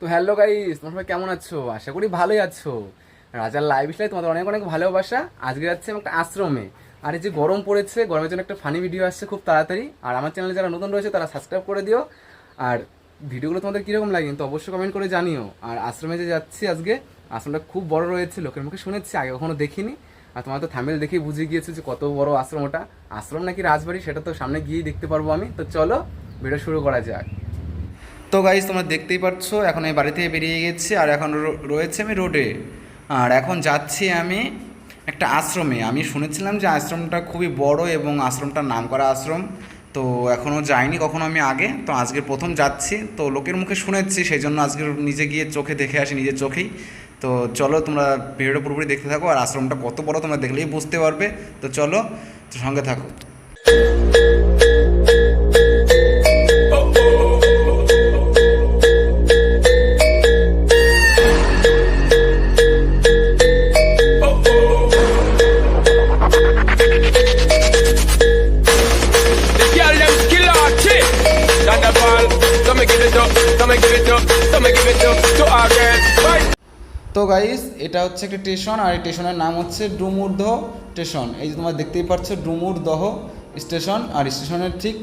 তো hello guys, তোমরা সবাই কেমন আছো? আশা করি ভালোই আছো। রাজার লাইভ স্টাইল তোমাদের অনেক অনেক ভালোবাসা। আজকে যাচ্ছে একটা আশ্রমে। আর এই যে গরম পড়েছে, গরমের জন্য একটা ফানি ভিডিও আসছে খুব তাড়াতাড়ি। আর আমার চ্যানেলে যারা নতুন রয়েছে, তারা সাবস্ক্রাইব করে দিও। আর ভিডিওগুলো তোমাদের কীরকম লাগে, কিন্তু অবশ্যই কমেন্ট করে জানিও। আর আশ্রমে যে যাচ্ছি আজকে, আশ্রমটা খুব বড় রয়েছে, লোকের মুখে শুনেছি, আগে কখনো দেখিনি। আর তোমার তো থামেল দেখেই বুঝে গিয়েছো যে কত বড় আশ্রম ওটা। আশ্রম নাকি রাজবাড়ি, সেটা তো সামনে গিয়েই দেখতে পারব আমি। তো চলো ভিডিও শুরু করা যাক। তো গাইজ তোমরা দেখতেই পাচ্ছ, এখন এই বাড়ি থেকে বেরিয়ে গেছি আর এখন রয়েছে আমি রোডে আর এখন যাচ্ছি আমি একটা আশ্রমে। আমি শুনেছিলাম যে আশ্রমটা খুবই বড় এবং আশ্রমটার নাম করা আশ্রম। তো এখনও যাইনি কখনো আমি আগে। তো আজকে প্রথম যাচ্ছি। তো লোকের মুখে শুনেছি সেই জন্য আজকে নিজে গিয়ে চোখে দেখে আসি, নিজের চোখেই। তো চলো তোমরা ভিডিওটা পুরোপুরি দেখতে থাকো। আর আশ্রমটা কত বড় তোমরা দেখলেই বুঝতে পারবে। তো চলো সঙ্গে থাকো। তো গাইস এটা হচ্ছে একটা স্টেশন আর এই স্টেশনের নাম হচ্ছে ডুমুরদহ স্টেশন এই যে তোমরা দেখতেই পাচ্ছ ডুমুরদহ স্টেশন আর স্টেশনের ঠিক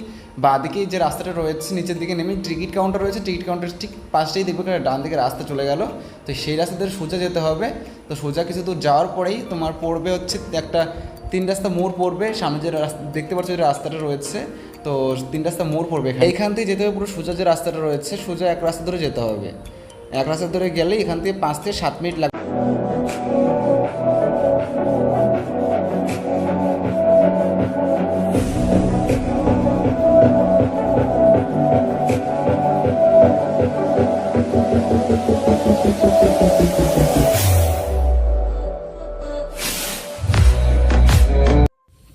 বাঁদিকেই যে রাস্তাটা রয়েছে, নিচের দিকে নেমে টিকিট কাউন্টার রয়েছে। টিকিট কাউন্টার ঠিক পাশেই দেখবে ডান দিকে রাস্তা চলে গেল। তো সেই রাস্তা ধরে সোজা যেতে হবে। তো সোজা কিছু দূর যাওয়ার পরেই তোমার পড়বে হচ্ছে একটা তিন রাস্তা মোড় পড়বে। সামনে যে রাস্তা, দেখতে পাচ্ছ যে রাস্তাটা রয়েছে। তো তিন রাস্তা মোড় পড়বে এখানে। থেকে যেতে হবে পুরো সোজা যে রাস্তাটা রয়েছে, সোজা এক রাস্তা ধরে যেতে হবে। এক রাস্তা ধরে গেলে এখান থেকে পাঁচ থেকে সাত মিনিট লাগবে।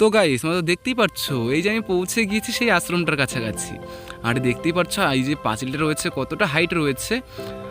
তো গাইস তোমরা দেখতেই পাচ্ছ এই যে আমি পৌঁছে গিয়েছি সেই আশ্রমটার কাছাকাছি। আর দেখতেই পাচ্ছ এই যে পাঁচিলটা রয়েছে, কতটা হাইট রয়েছে।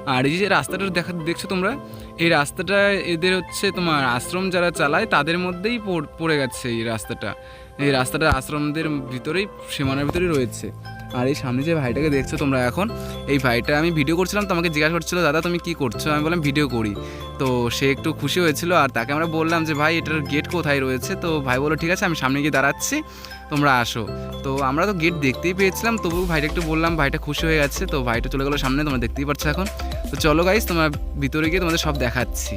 আর এই যে রাস্তাটা দেখা, দেখছ তোমরা? এই রাস্তাটা এদের হচ্ছে তোমার আশ্রম যারা চালায়, তাদের মধ্যেই পড়- গেছে এই রাস্তাটা। এই রাস্তাটা আশ্রমদের ভিতরেই, সীমানার ভিতরেই রয়েছে। আর এই সামনে যে ভাইটাকে দেখছ তোমরা এখন, এই ভাইটা আমি ভিডিও করছিলাম, তোমাকে জিজ্ঞাসা করছিল, দাদা, তুমি কি করছ? আমি বললাম, ভিডিও করি। তো সে একটু খুশি হয়েছিল, আর তাকে আমরা বললাম যে, ভাই, এটার গেট কোথায় রয়েছে? তো ভাই বলল, ঠিক আছে, আমি সামনে গিয়ে দাঁড়াচ্ছি, তোমরা আসো। তো আমরা তো গেট দেখতেই পেয়েছিলাম তবু ভাইটা একটু বললাম, ভাইটা খুশি হয়ে গেছে, তো ভাইটা চলে গেলো সামনে, তোমরা দেখতেই পাচ্ছ এখন। তো চলো গাইস তোমার ভিতরে গিয়ে তোমাদের সব দেখাচ্ছি।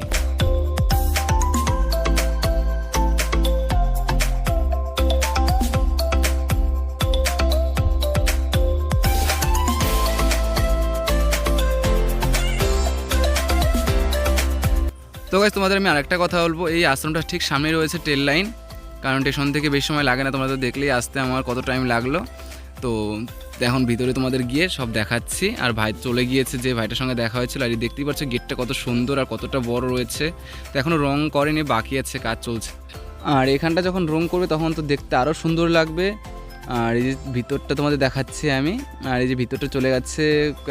তো গাইজ তোমাদের আমি আরেকটা কথা বলব, এই আশ্রমটা ঠিক সামনে রয়েছে ট্রেন লাইন কারণ স্টেশন থেকে বেশি সময় লাগে না তোমরা তো দেখলেই আসতে, আমার কত টাইম লাগল। তো এখন ভিতরে তোমাদের গিয়ে সব দেখাচ্ছি। আর ভাই চলে গিয়েছে যে ভাইটার সঙ্গে দেখা হয়েছিল। আর দেখতেই পাচ্ছ গেটটা কত সুন্দর আর কতটা বড় রয়েছে। তো এখনও রং করেনি, বাকি আছে, কাজ চলছে। আর এখানটা যখন রং করবে তখন তো দেখতে আরও সুন্দর লাগবে। আর এই যে ভিতরটা তোমাদের দেখাচ্ছি আমি। আর এই যে ভিতরটা চলে গেছে,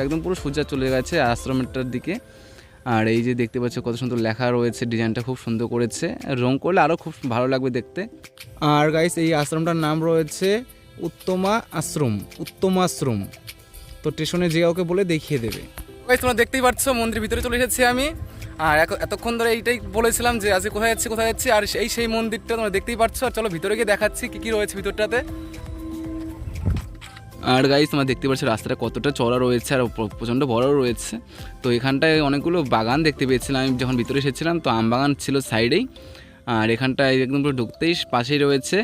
একদম পুরো সোজা চলে গেছে আশ্রমটার দিকে। আর এই যে দেখতে পাচ্ছ কত সুন্দর লেখা রয়েছে, ডিজাইনটা খুব সুন্দর করেছে। রং করলে আরও খুব ভালো লাগবে দেখতে। আর গাইস এই আশ্রমটার নাম রয়েছে উত্তমা আশ্রম উত্তমা আশ্রম। তো স্টেশনে যে কাউকে বলে দেখিয়ে দেবে। তোমরা দেখতেই পাচ্ছ মন্দিরের ভিতরে চলে এসেছি আমি। আর এত- এতক্ষণ ধরে এইটাই বলেছিলাম যে আজকে কোথায় যাচ্ছি কোথায় যাচ্ছি আর এই সেই মন্দিরটা তোমরা দেখতেই পাচ্ছ। আর চলো ভিতরে গিয়ে দেখাচ্ছি কী কী রয়েছে ভিতরটাতে। আর গাইজ তোমরা দেখতে পাচ্ছ রাস্তাটা কতটা চড়া রয়েছে আর প্রচণ্ড বড় রয়েছে। তো এখানটায় অনেকগুলো বাগান দেখতে পেয়েছিলাম। আমি যখন ভিতরে এসেছিলাম তো আম বাগান ছিল সাইডেই আর এখানটায় একদম পুরো ঢুকতেই পাশেই রয়েছে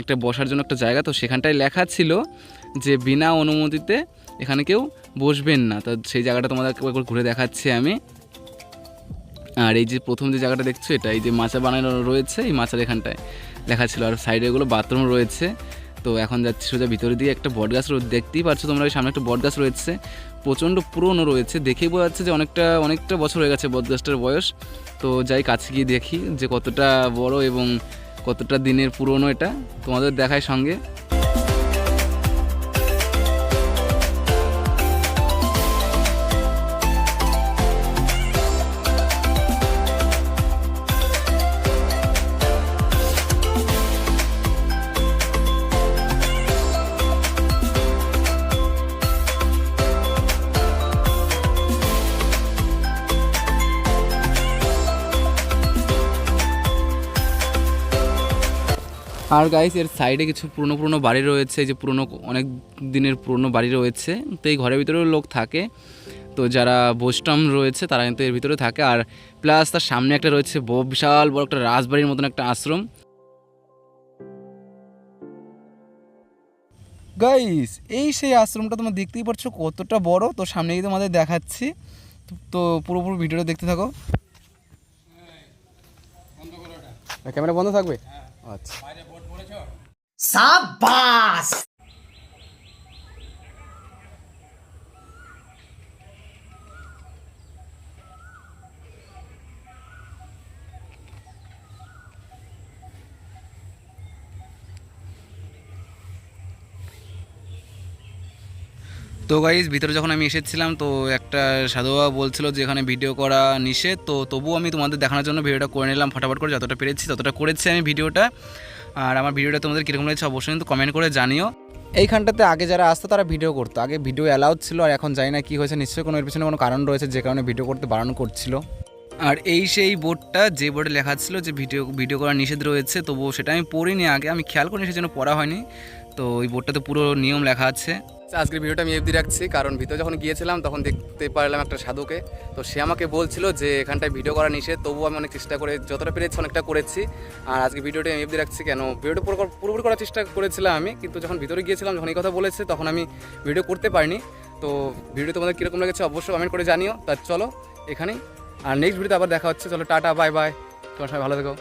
একটা বসার জন্য একটা জায়গা। তো সেখানটায় লেখা ছিল যে বিনা অনুমতিতে এখানে কেউ বসবেন না। তো সেই জায়গাটা তোমাদের একবার ঘুরে দেখাচ্ছি আমি। আর এই যে প্রথম যে জায়গাটা দেখছ, এটা এই যে মাচা বানানো রয়েছে, এই মাচার এখানটায় লেখা ছিল। আর সাইডে এগুলো বাথরুম রয়েছে। তো এখন যাচ্ছি সোজা ভিতরে দিয়ে একটা বট গাছ দেখতেই পাচ্ছ তোমরা, ওই সামনে একটা বট গাছ রয়েছে, প্রচণ্ড পুরনো রয়েছে। দেখেই বোঝা যাচ্ছে যে অনেকটা অনেকটা বছর হয়ে গেছে বটগাছটার বয়স। তো যাই, কাছে গিয়ে দেখি যে কতটা বড় এবং কতটা দিনের পুরনো এটা। তোমাদের দেখায় সঙ্গে। আর গাইস এর সাইডে কিছু পুরনো পুরনো বাড়ি রয়েছে এই যে পুরনো অনেক দিনের পুরনো বাড়ি রয়েছে। তো এই ঘরের ভিতরেও লোক থাকে। তো যারা বোস্টম রয়েছে তারা কিন্তু এর ভিতরে থাকে। আর প্লাস তার সামনে একটা রয়েছে ব- বিশাল বড় একটা রাজবাড়ির মতন একটা আশ্রম। গাইস এই সেই আশ্রমটা তোমরা দেখতেই পাচ্ছ কতটা বড়। তো সামনে গিয়ে তোমাদের দেখাচ্ছি। তো- তো পুরোপুরি ভিডিওটা দেখতে থাকো। ক্যামেরা বন্ধ থাকবে? আচ্ছা। তো গাইজ ভিতরে যখন আমি এসেছিলাম, তো একটা সাধুবা বলছিল যে এখানে ভিডিও করা নিষেধ। তো তবুও আমি তোমাদের দেখানোর জন্য ভিডিওটা করে নিলাম। ফটাফট করে যতটা পেরেছি ততটা করেছি আমি ভিডিওটা আর আমার ভিডিওটা তোমাদের কীরকম হয়েছে অবশ্যই কিন্তু কমেন্ট করে জানিও। এইখানটাতে আগে যারা আসতো, তারা ভিডিও করতো। আগে ভিডিও অ্যালাউড ছিল আর এখন জানি না কী হয়েছে। নিশ্চয়ই কোনো এর পিছনে কোনো কারণ রয়েছে, যে কারণে ভিডিও করতে বারণ করছিল। আর এই সেই বোর্ডটা, যে বোর্ডে লেখা ছিল যে ভিডিও ভিডিও করা নিষেধ রয়েছে, তবুও সেটা আমি পড়িনি আগে। আমি খেয়াল করিনি, সেজন্য পড়া হয়নি। তো ওই বোর্ডটাতে পুরো নিয়ম লেখা আছে। আজকের ভিডিওটা আমি এফডি রাখছি, কারণ ভিতরে যখন গিয়েছিলাম তখন দেখতে পারলাম একটা সাধুকে। তো সে আমাকে বলছিল যে এখানটায় ভিডিও করা নিষেধ, তবুও আমি অনেক চেষ্টা করে, যতটা পেরেছি অনেকটা করেছি। আর আজকে ভিডিওটা আমি এফডি রাখছি কেন? ভিডিওটা পুরো পুরোপুরি করার চেষ্টা করেছিলাম আমি, কিন্তু যখন ভিতরে গিয়েছিলাম, যখন এই কথা বলেছে, তখন আমি ভিডিও করতে পারিনি। তো ভিডিও তোমাদের কীরকম লেগেছে অবশ্যই কমেন্ট করে জানিও। তা চলো, এখানেই। আর নেক্সট ভিডিওতে আবার দেখা হচ্ছে। চলো, টাটা বাই বাই তোমার সবাই ভালো থেকো।